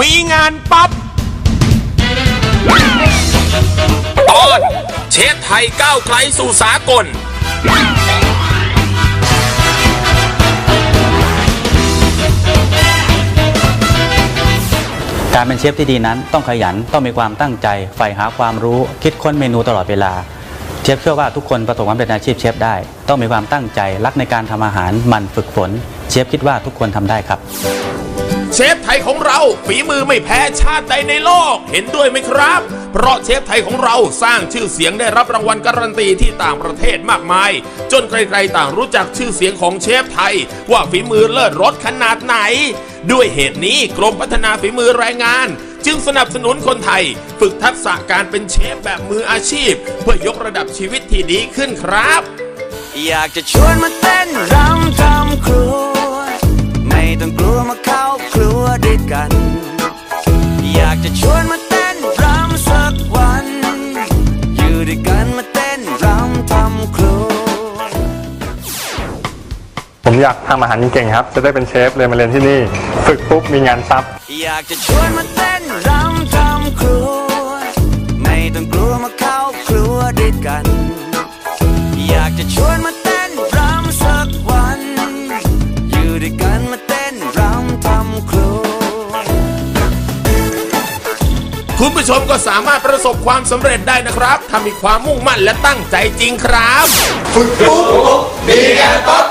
มีงานปั๊บตอนเชฟไทยก้าวไกลสู่สากล การเป็นเชฟที่ดีนั้นต้องขยันต้องมีความตั้งใจใฝ่หาความรู้คิดค้นเมนูตลอดเวลา เชฟเชื่อว่าทุกคนประสบความสำเร็จในอาชีพเชฟได้ ต้องมีความตั้งใจรักในการทำอาหารหมันฝึกฝน เชฟคิดว่าทุกคนทำได้ครับ เชฟไทยของเราฝีมือไม่แพ้ชาติใดในโลก เห็นด้วยไหมครับ เพราะเชฟไทยของเราสร้างชื่อเสียงได้รับรางวัลการันตีที่ต่างประเทศมากมาย จนใครๆต่างรู้จักชื่อเสียงของเชฟไทย ว่าฝีมือเลิศรสขนาดไหน ด้วยเหตุนี้กรมพัฒนาฝีมือแรงงานจึงสนับสนุนคนไทย ฝึกทักษะการเป็นเชฟแบบมืออาชีพ เพื่อยกระดับชีวิตที่ดีขึ้นครับ อยากจะชวนมาเต้นรำ ผมอยากทำอาหารเก่งๆครับ จะได้เป็นเชฟเลยนมาเรียนที่นี่ ฝึกปุ๊บมีงานซับ อยากจะชวนมาเต้นรำทำครัว ไม่ต้องกลัวมาเข้าครัวด้วยกัน อยากจะชวนมาเต้นรำสักวัน อยู่ด้วยกันมาเต้นรำทำครัว คุณผู้ชมก็สามารถประสบความสำเร็จได้นะครับ ถ้ามีความมุ่งมั่นและตั้งใจจริงครับ ฝึกปุ๊บมีงานปั๊บ